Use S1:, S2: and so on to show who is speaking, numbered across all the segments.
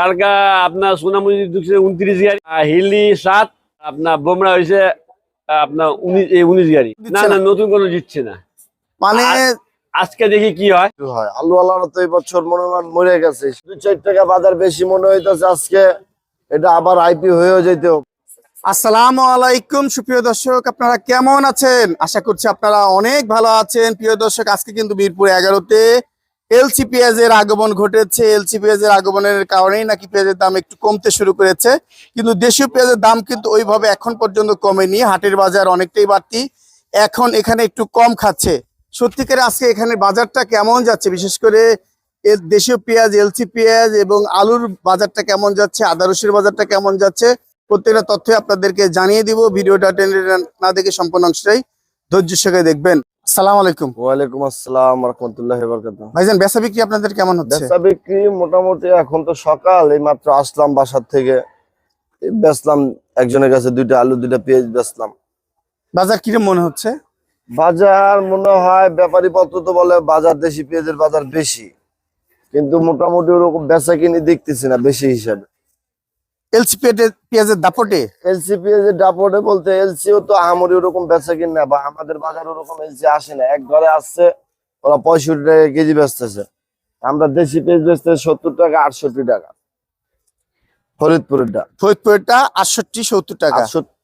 S1: টার্গা আপনার সোনামুড়ি ঢুকছে উনত্রিশ গাড়ি আর হিলি সাত আপনার বোমরা হয়েছে আপনার উনিশ উনিশ গাড়ি। না না। নতুন কোনো দিচ্ছে না।
S2: মানে
S1: আজকে দেখি কি হয়।
S3: হয়? আলু আলার তো এই বছর মনে হয় মরে গেছে। দু চার টাকা বাজার বেশি মনে হইতেছে আজকে এটা আবার আইপি হয়েও যেতেও
S2: আসসালামু আলাইকুম সুপ্রিয় দর্শক আপনারা কেমন আছেন? আশা করছি আপনারা অনেক ভালো আছেন। প্রিয় দর্শক আজকে কিন্তু মিরপুর এগারোতে এলসি পেঁয়াজের আগমন ঘটেছে। এলসি পেঁয়াজের আগমনের কারণেই নাকি পেঁয়াজের দাম একটু কমতে শুরু করেছে। কিন্তু দেশীয় পেঁয়াজের দাম কিন্তু ওইভাবে এখন পর্যন্ত কমেনি। হাটের বাজার অনেকটাই বাড়তি। এখন এখানে একটু কম খাচ্ছে। সত্যিকারে আজকে এখানে বাজারটা কেমন যাচ্ছে? বিশেষ করে দেশীয় পেঁয়াজ এলসি পেঁয়াজ এবং আলুর বাজারটা কেমন যাচ্ছে? আদা রসুনের বাজারটা কেমন যাচ্ছে? প্রত্যেকটা তথ্য আপনাদেরকে জানিয়ে দিব। ভিডিওটা টেনে না দেখে সম্পূর্ণ অংশটাই ধৈর্য সহকারে দেখবেন। সালাম আলাইকুম।
S3: ওয়ালাইকুম আসসালাম রহমতুল্লাহ বরকাত
S2: ভাইজান বেচা বিক্রি আপনাদের কেমন হচ্ছে?
S3: বেচা বিক্রি মোটামুটি এখন তো সকাল এই মাত্র আসলাম বাসার থেকে। বেচলাম একজনের কাছে দুইটা আলু দুইটা পেঁয়াজ বেচলাম।
S2: বাজার কিরম মনে হচ্ছে?
S3: বাজার মনে হয় ব্যাপারী পত্র তো বলে বাজার দেশি পেঁয়াজের বাজার বেশি। কিন্তু মোটামুটি ওরকম বেচা কিনি দেখতেছি না বেশি হিসাবে।
S2: এলসি পেঁয়াজের দাপটে?
S3: এলসি পেঁয়াজের ডাপটে বলতে এলসিও তো আহামরি ওরকম বেচা কিন না বা আমাদের বাজার ওরকম এলসি আসে না। এক ঘরে আসছে ওরা পঁয়ষট্টি টাকা কেজি বেচতেছে। আমরা দেশি পেঁয়াজ বেচতে সত্তর টাকা আটষট্টি টাকা। ফরিদপুরেরটা
S2: ফরিদপুরটা আটষট্টি সত্তর টাকা।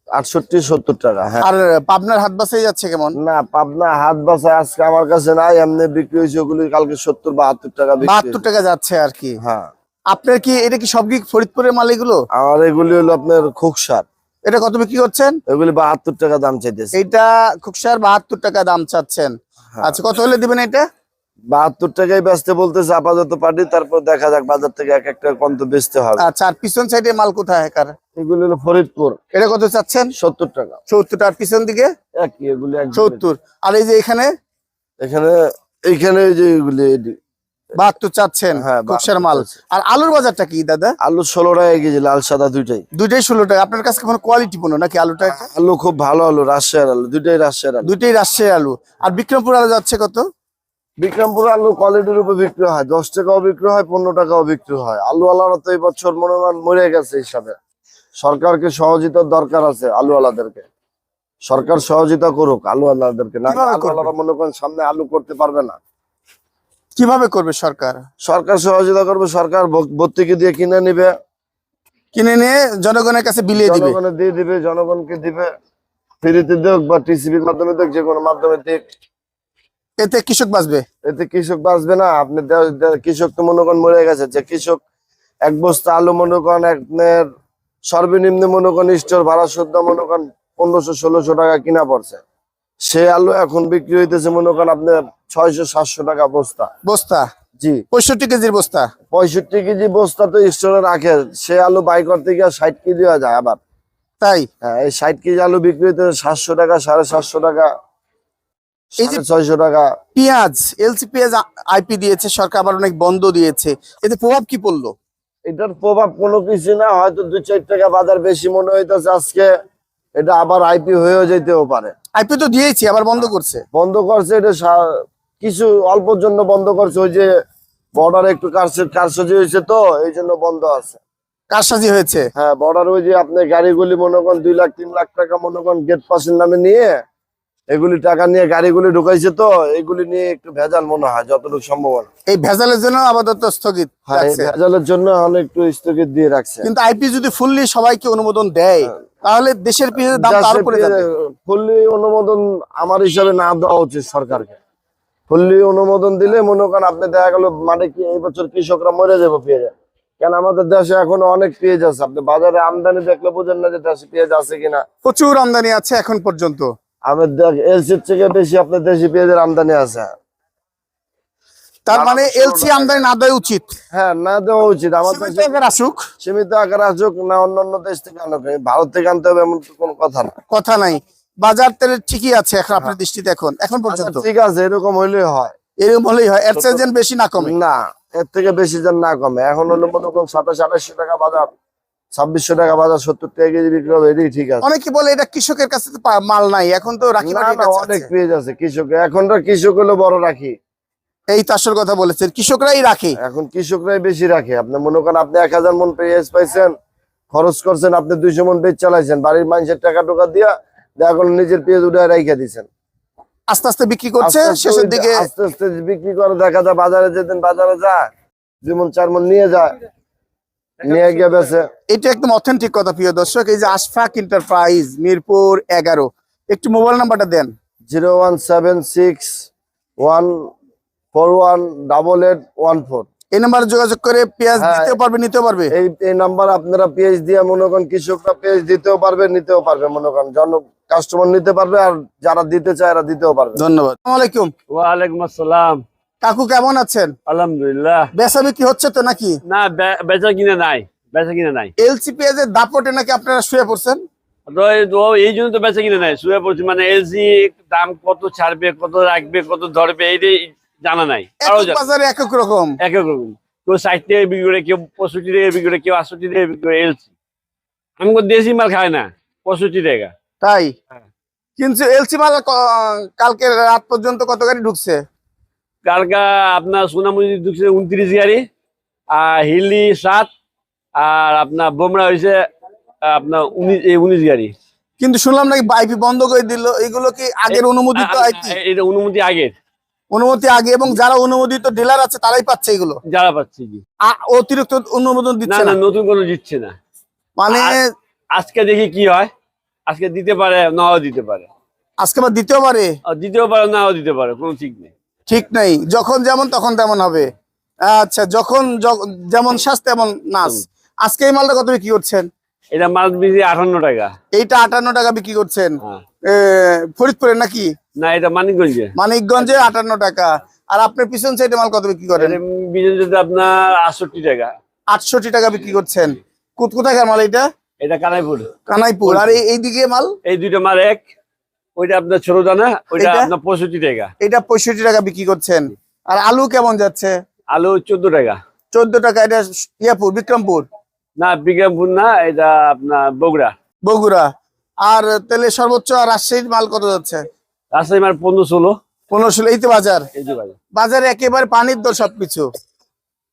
S3: আটষট্টি- সত্তর টাকা হ্যাঁ।
S2: আর পাবনার হাত বাসাই যাচ্ছে কেমন?
S3: না পাবনা হাত বাসায় আজকে আমার কাছে নাই এমনি বিক্রি হয়েছে ওগুলি কালকে সত্তর বাহাত্তর টাকা
S2: বাহাত্তর টাকা যাচ্ছে আর কি।
S3: হ্যাঁ।
S2: আপনার কি এটা কি সব কি ফরিদপুরের মাল এগুলো?
S3: আর এগুলি হলো আপনার খুকসার।
S2: এটা কত বিক্রি করছেন?
S3: এগুলি বাহাত্তর টাকা দাম চাইতেছে।
S2: এইটা খুকসার বাহাত্তর টাকা দাম চাচ্ছেন।
S3: হ্যাঁ।
S2: আচ্ছা কত হলে দিবেন এটা?
S3: বাহাত্তর টাকায় বেচতে বলতেছে আপাতত পার্টি তারপর দেখা যাক বাজার থেকে এক একটা কম তো বেচতে হবে।
S2: আচ্ছা আর পিছন সাইডে মাল কোথায় কার
S3: এগুলি হলো ফরিদপুর।
S2: এটা কত চাচ্ছেন?
S3: সত্তর টাকা।
S2: সত্তর আর পিছন দিকে?
S3: একই এগুলি এক
S2: সত্তর। আর এই যে এখানে?
S3: এখানে এইখানে এই যে এগুলি
S2: বাহাত্তর চাচ্ছেন
S3: হ্যাঁ,
S2: খুকসার
S3: 72
S2: মাল। আর আলুর বাজারটা কি দাদা?
S3: আলু ষোলো টাকা কেজি লাল সাদা দুইটাই।
S2: দুইটাই ষোলো টাকা। আপনার কাছে কোনো কোয়ালিটি পণ্য নাকি আলুটা?
S3: আলু খুব ভালো আলু রাজশাহীর আলু দুইটাই রাজশাহীর আলু।
S2: দুইটাই রাজশাহী আলু। আর বিক্রমপুর আলু যাচ্ছে কত?
S3: বিক্রমপুর আলু কোয়ালিটির উপর বিক্রি হয়। দশ টাকাও বিক্রি হয় পনেরো টাকাও বিক্রি হয়। আলু আলারা তো এই বছর মনে হয় মরে গেছে হিসাবে। সরকারকে সহযোগিতার দরকার আছে আলু আলাদেরকে সরকার সহযোগিতা করুক আলু আলাদেরকে না আলু আলারা মনে করেন সামনে আলু করতে পারবে না।
S2: কীভাবে করবে সরকার?
S3: সরকার সহযোগিতা করবে সরকার ভর্তুকি দিয়ে কিনে নিবে।
S2: কিনে নিয়ে জনগণের কাছে বিলিয়ে দিবে?
S3: জনগণে দিয়ে দিবে জনগণকে দিবে। ফ্রিতে দেখ বা টিসিবির মাধ্যমে দেখ যে কোনো মাধ্যমে দেখ
S2: এতে কৃষক বাঁচবে?
S3: এতে কৃষক বাঁচবে না। আপনি কৃষক তো মনে করেন মরে গেছে। যে কৃষক এক বস্তা আলু মনে করেন আপনার সর্বনিম্ন মনে করেন স্টোর ভাড়া শুদ্ধ মনে করেন পনেরোশো ষোলোশো টাকা কিনা পড়ছে। সে আলু এখন বিক্রি হইতেছে মনে করেন আপনার ছয়শো সাতশো টাকা বস্তা।
S2: বস্তা?
S3: জি।
S2: পঁয়ষট্টি কেজির বস্তা?
S3: পঁয়ষট্টি কেজি বস্তা তো স্টোরে রাখে। সে আলু বাই করতে গিয়ে ষাট কেজি হয়ে যায় আবার।
S2: তাই?
S3: হ্যাঁ এই ষাট কেজি আলু বিক্রি হইতেছে সাতশো টাকা সাড়ে সাতশো টাকা ছয়শো টাকা।
S2: পেঁয়াজ এলসি পেঁয়াজ আইপি দিয়েছে সরকার আবার অনেক বন্ধ দিয়েছে। এতে প্রভাব কি পড়ল?
S3: এটার প্রভাব কোনো কিছু না হয়তো দু চার টাকা বাজার বেশি মনে হইতেছে আজকে। এটা আবার আইপি হয়েও যেতেও পারে।
S2: আইপি তো দিয়েছি আবার বন্ধ করছে।
S3: বন্ধ করছে এটা কিছু অল্পর জন্য বন্ধ করছে ওই যে বর্ডার একটু কারসে- কারসাজি হয়েছে তো এই জন্য বন্ধ আছে।
S2: কারসাজি হয়েছে?
S3: হ্যাঁ বর্ডার ওই যে আপনি গাড়িগুলি মনে করেন দুই লাখ তিন লাখ টাকা মনে করেন গেট পাসের নামে নিয়ে এগুলি টাকা নিয়ে গাড়িগুলি ঢুকাইছে তো এগুলি নিয়ে একটু ভেজাল মনে হয় যতটুকু সম্ভব হয়।
S2: এই ভেজালের জন্য আপাতত স্থগিত
S3: হ্যাঁ। ভেজালের জন্য একটু স্থগিত দিয়ে রাখছে।
S2: কিন্তু আইপি যদি ফুললি সবাইকে অনুমোদন দেয় তাহলে দেশের পেঁয়াজের দাম যাবে।
S3: ফুল্লি অনুমোদন আমার হিসাবে না দেওয়া উচিত সরকারকে। ফুল্লি অনুমোদন দিলে মনে করেন আপনি দেখা গেল মানে কি এই বছর কৃষকরা মরে যাবে পেঁয়াজে। কেন আমাদের দেশে এখন অনেক পেঁয়াজ আছে। আপনি বাজারে আমদানি দেখলে বুঝেন না যে দেশে পেঁয়াজ আছে কিনা।
S2: প্রচুর আমদানি আছে এখন পর্যন্ত।
S3: আমার এলসির থেকে বেশি আপনার দেশি পেঁয়াজের আমদানি আছে।
S2: তার মানে এলসি আমদানি না দেওয়া উচিত?
S3: হ্যাঁ না দেওয়া উচিত। আমাদের
S2: আসুক।
S3: সীমিত আকারে আসুক না অন্যান্য দেশ থেকে আনুক। ভারত থেকে আনতে হবে এমন কোনো কথা না।
S2: কথা নাই। বাজার তেলের ঠিকই আছে এখন আপনার দৃষ্টিতে এখন এখন পর্যন্ত।
S3: ঠিক আছে এরকম হইলেই হয়।
S2: এরকম হলেই হয়। এর চেয়ে বেশি না কমে।
S3: না এর থেকে বেশি যেন না কমে। এখন হলো মনে করুন সাতাশ আঠাশশো টাকা বাজার। ছাব্বিশশো টাকা বাজার সত্তর টাকা কেজি বিক্রি হবে এটাই ঠিক আছে।
S2: অনেকে বলে এটা কৃষকের কাছে মাল নাই এখন তো রাখি
S3: অনেক। পেঁয়াজ আছে কৃষক এখনকার কৃষক হলো বড় রাখি।
S2: এই তো আসল কথা বলেছেন কৃষকরাই রাখে।
S3: এখন কৃষকরাই বেশি রাখে আপনি মনে করেন আপনি এক হাজার মন পেঁয়াজ পাইছেন খরচ করছেন আপনি দুইশো মন পেঁয়াজ চালাইছেন বাড়ির মানুষের টাকা টোকা দিয়া এখন নিজের পেঁয়াজ উঠে রেখে দিচ্ছেন
S2: আস্তে আস্তে বিক্রি করছে শেষের দিকে
S3: আস্তে আস্তে বিক্রি করে দেখা যায় বাজারে যেদিন বাজারে যায় যেমন চার মন নিয়ে যায় নিয়ে গিয়ে বেছে
S2: এটা একদম অথেন্টিক কথা প্রিয় দর্শক এই যে আশফাক এন্টারপ্রাইজ মিরপুর এগারো। একটু মোবাইল নাম্বারটা দেন।
S3: Zero one seven six one four one double eight one four.
S2: এই নাম্বারে যোগাযোগ করে পেঁয়াজ
S3: হ্যাঁ।
S2: দিতেও পারবে নিতেও পারবে?
S3: এই এই নাম্বার আপনারা পেজ দিয়ে মনে করেন কৃষকরা পেজ দিতেও পারবে নিতেও পারবে মনে করেন। জন কাস্টমার নিতে পারবে আর যারা দিতে চায় এরা দিতেও পারবে।
S2: ধন্যবাদ। আসসালামু আলাইকুম।
S1: ওয়ালাইকুম আসসালাম।
S2: কাকু কেমন আছেন?
S1: আলহামদুলিল্লাহ।
S2: বেচা বিক্রি হচ্ছে তো নাকি?
S1: না বেচা কিনে নাই বেচা কিনে নাই।
S2: এলসি পেঁয়াজের দাপটে নাকি আপনারা শুয়ে পড়ছেন?
S1: এই- জন্য তো বেচা কিনে নাই শুয়ে পড়ছি। মানে এলসি দাম কত ছাড়বে কত রাখবে কত ধরবে এইটাই জানা নাই।
S2: বাজারে এক এক রকম?
S1: এক এক রকম। কেউ ষাট টাকা বিক্রি করে কেউ পঁয়ষট্টি টাকা বিক্রি করে কেউ আটষট্টি টাকা বিক্রি করে এলসি। আমি দেশি মাল খাই না পঁয়ষট্টি টাকা।
S2: তাই?
S1: হ্যাঁ।
S2: কিন্তু এলসি মাল কালকে রাত পর্যন্ত কত গাড়ি ঢুকছে?
S1: কালকা আপনার সোনামুড়ি ঢুকছে উনত্রিশ গাড়ি আর হিলি সাত আর আপনার বোমরা হয়েছে আপনার উনিশ উনিশ গাড়ি।
S2: কিন্তু শুনলাম নাকি আইপি বন্ধ করে দিল এগুলো কি আগের অনুমোদিত
S1: এটা অনুমতি আগের।
S2: অনুমতি আগে এবং যারা অনুমোদিত ডিলার আছে তারাই পাচ্ছে এগুলো?
S1: যারা পাচ্ছে জি
S2: অতিরিক্ত অনুমোদন দিচ্ছে
S1: না নতুন কোনো দিচ্ছে না।
S2: মানে
S1: আজকে দেখি কি হয়। আজকে দিতে পারে নাও দিতে পারে।
S2: আজকে আবার দিতেও পারে
S1: দিতেও পারে নাও দিতে পারে কোনো ঠিক নেই।
S2: ঠিক নেই। যখন যেমন তখন তেমন হবে। আচ্ছা যখন যেমন শ্বাস তেমন নাচ। আজকে এই মালটা কত বিক্রি করছেন?
S1: এটা মাছ বিক্রি আটান্ন টাকা।
S2: এইটা আটান্ন টাকা বিক্রি করছেন।
S1: হ্যাঁ।
S2: ফরিদপুরে নাকি?
S1: না এটা মানিকগঞ্জে।
S2: মানিকগঞ্জে আটান্ন টাকা। আর আপনার পিছন সাইডে মাল কত বিক্রি করেন?
S1: আপনার আটষট্টি টাকা।
S2: আটষট্টি টাকা বিক্রি করছেন। কোথ কোথাকার মাল এটা
S1: এটা কানাইপুর।
S2: কানাইপুর। আর এই- এইদিকে মাল?
S1: এই দুইটা মাল এক। ওইটা আপনার ছোট দানা ওইটা আপনার পঁয়ষট্টি টাকা।
S2: এটা পঁয়ষট্টি টাকা বিক্রি করছেন। আর আলু কেমন যাচ্ছে?
S1: আলু চোদ্দ টাকা।
S2: চোদ্দ টাকা এটা ইয়াপুর বিক্রমপুর?
S1: না বিজ্ঞানপুর না এটা আপনার বগুড়া।
S2: বগুড়া। আর তাহলে সর্বোচ্চ রাজশাহীর মাল কত যাচ্ছে?
S1: রাজশাহী মাল পনেরো ষোলো।
S2: পনেরো ষোলো এই তো বাজার।
S1: বাজারে।
S2: একেবারে পানির দর সবকিছু।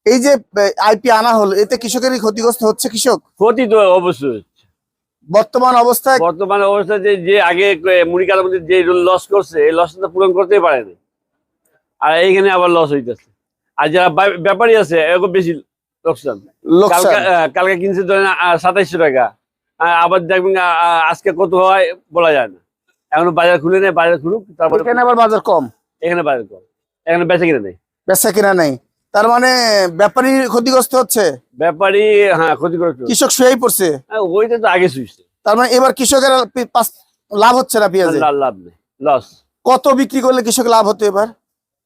S2: এই যে আইপি আনা হলো এতে কৃষকেরই ক্ষতিগ্রস্ত হচ্ছে কৃষক?
S1: ক্ষতি তো অবশ্যই।
S2: বর্তমান অবস্থায়
S1: বর্তমান অবস্থায় যে যে আগে মুড়ি কালার মধ্যে যে লস করছে এই লসটা পূরণ করতেই পারেনি। আর এইখানে আবার লস হইতেছে। আর যারা ব্যাপারী আছে এরকম বেশি লোকসান। কালকে কিনছে ধরেন সাতাইশশো টাকা। আবার দেখবেন আজকে কত হয় বলা যায় না। এখন বাজার খুলে নেই বাজার খুলুক তারপরে
S2: এখানে আবার বাজার কম?
S1: এখানে বাজার কম। এখানে বেচা কিনে নেই।
S2: বেচা কিনা নেই? তার মানে ব্যাপারী ক্ষতিগ্রস্ত হচ্ছে?
S1: ব্যাপারী হ্যাঁ ক্ষতি করে
S2: কৃষক শুয়েই পড়ছে?
S1: ওইটা তো আগে শুয়েছে
S2: তার মানে এবার কৃষকের লাভ হচ্ছে না পেঁয়াজে?
S1: লাভ নেই লস
S2: কত বিক্রি করলে কৃষক লাভ হতো এবার?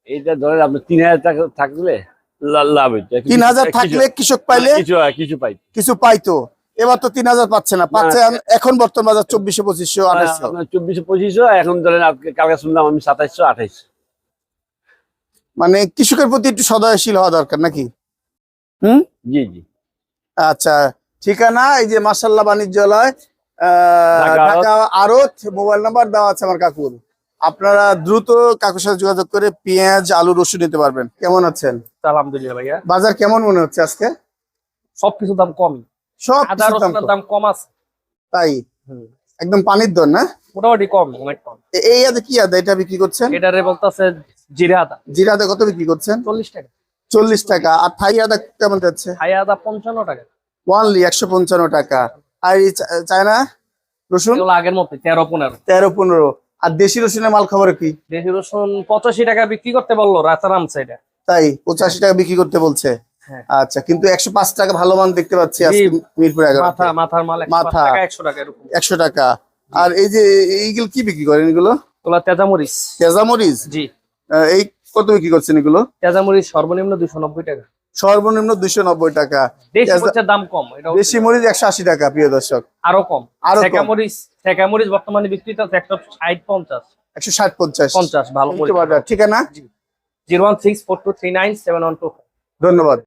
S1: এইটা ধরেন আপনি তিন হাজার টাকা থাকলে লাভ হইতো।
S2: তিন হাজার থাকলে কৃষক পাইলে?
S1: কিছু হয়, কিছু পাই
S2: কিছু পাইতো। এবার তো তিন হাজার পাচ্ছে না পাচ্ছে এখন- বর্তমান বাজার চব্বিশশো পঁচিশশো আঠাইশশো
S1: চব্বিশশো পঁচিশশো এখন ধরেন আজকে কালকে শুনলাম আমি সাতাইশশো আঠাইশশো।
S2: মানে কৃষকের প্রতি একটু সদয়শীল হওয়া দরকার নাকি? হুম?
S1: জি জি।
S2: আচ্ছা ঠিকানা এই যে মাসাল্লাহ বাণিজ্যালয়
S1: ঢাকা আড়ত।
S2: মোবাইল নাম্বার দেওয়া আছে আমার কাকুর। আপনারা দ্রুত কাকুর সাথে যোগাযোগ করে পেঁয়াজ আলু রসুন নিতে পারবেন। কেমন আছেন?
S4: আলহামদুলিল্লাহ ভাইয়া।
S2: বাজার কেমন মনে হচ্ছে আজকে?
S4: সবকিছু দাম কম।
S2: সব দাম কম।
S4: দাম কম আছে।
S2: তাই? একদম পানির দর না?
S4: মোটামুটি কম অনেক কম।
S2: এই আদা কি আদা? এটা বিক্রি করছেন?
S4: এটারে বলতেছে জিরা আদা।
S2: জিরা আদা কত বিক্রি করছেন?
S4: চল্লিশ টাকা।
S2: চল্লিশ টাকা। আর থাই আদা কেমন যাচ্ছে?
S4: আদা পঞ্চান্ন টাকা।
S2: ওয়ানলি একশো পঞ্চান্ন টাকা। আর এই চায়না? রসুন?
S4: আগের মতো তেরো পনেরো।
S2: তেরো পনেরো। আর দেশি রসুনের মাল খবর কি?
S4: দেশি রসুন পঁচাশি টাকা বিক্রি করতে বলল রাতা নামছে এটা
S2: তাই পঁচাশি টাকা বিক্রি করতে বলছে?
S4: হ্যাঁ।
S2: আচ্ছা কিন্তু একশো পাঁচ টাকা ভালো মান দেখতে পাচ্ছি মিরপুর এগারো
S4: মাথা মাথার মাল
S2: মাথা।
S4: টাকা একশো টাকা
S2: একশো টাকা। আর এই যে এইগুলো কি বিক্রি করেন এগুলো?
S4: এগুলো তেজামরিচ।
S2: তেজামরিচ?
S4: জি।
S2: এই কত বিক্রি করছেন এগুলো?
S4: তেজামরিচ সর্বনিম্ন দুশো নব্বই টাকা।
S2: সর্বনিম্ন দুইশো নব্বই টাকা।
S4: দাম কম
S2: দেশি মরিচ একশো আশি টাকা প্রিয় দর্শক।
S4: আরও কম।
S2: আরও মরিচ
S4: ঠেকামরিচ বর্তমানে বিক্রি একশো ষাট পঞ্চাশ।
S2: একশো ষাট পঞ্চাশ।
S4: পঞ্চাশ ভালো
S2: ঠিকানা?
S4: Zero one six four two three nine seven one two
S2: ধন্যবাদ।